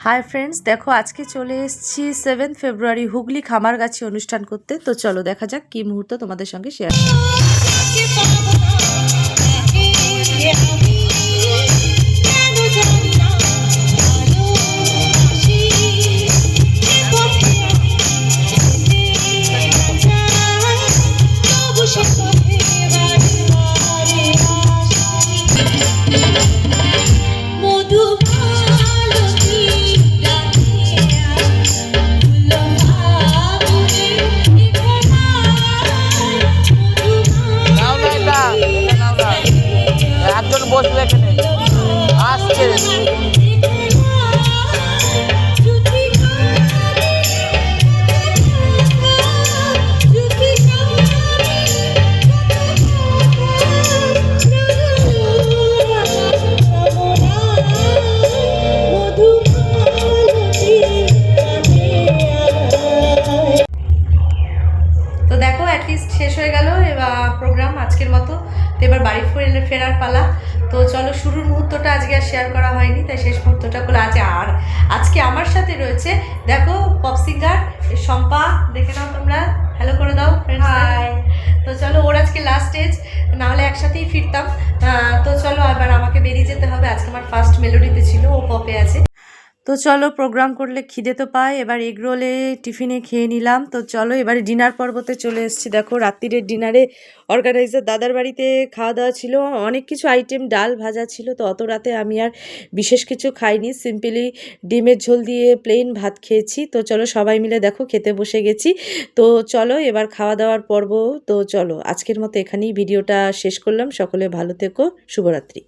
Hi friends দেখো আজকে চলে এসেছি সেভেন ফেব্রুয়ারি হুগলি খামারগাছি অনুষ্ঠান করতে। তো চলো দেখা যাক কি মুহূর্ত তোমাদের সঙ্গে শেয়ার মধু দেখো অ্যাটলিস্ট শেষ হয়ে গেল এবার প্রোগ্রাম আজকের মতো। তো এবার বাড়ি ফেরে ফেরার পালা। তো চলো শুরুর মুহূর্তটা আজকে আর শেয়ার করা হয়নি তাই শেষ মুহূর্তটা করে আজ। আর আজকে আমার সাথে রয়েছে দেখো পপ সিঙ্গার শম্পা দেখে নাও তোমরা। হ্যালো করে দাও হাই তো চলো ওর আজকে লাস্ট স্টেজ নাহলে একসাথেই ফিরতাম। তো চলো আবার আমাকে বেরিয়ে যেতে হবে। আজকে আমার ফার্স্ট মেলোডিতে ছিল ও পপে আছে। তো চলো প্রোগ্রাম করলে খিদে তো পাই এবার এগ রোলে টিফিনে খেয়ে নিলাম। তো চলো এবারে ডিনার পর্বতে চলে এসেছি। দেখো রাত্রিরের ডিনারে অর্গানাইজার দাদার বাড়িতে খাওয়া দাওয়া ছিল। অনেক কিছু আইটেম ডাল ভাজা ছিল। তো অত রাতে আমি আর বিশেষ কিছু খাইনি। সিম্পলি ডিমের ঝোল দিয়ে প্লেন ভাত খেয়েছি। তো চলো সবাই মিলে দেখো খেতে বসে গেছি। তো চলো এবার খাওয়া দাওয়ার পর্ব। তো চলো আজকের মতো এখানেই ভিডিওটা শেষ করলাম। সকলে ভালো থেকো। শুভরাত্রি।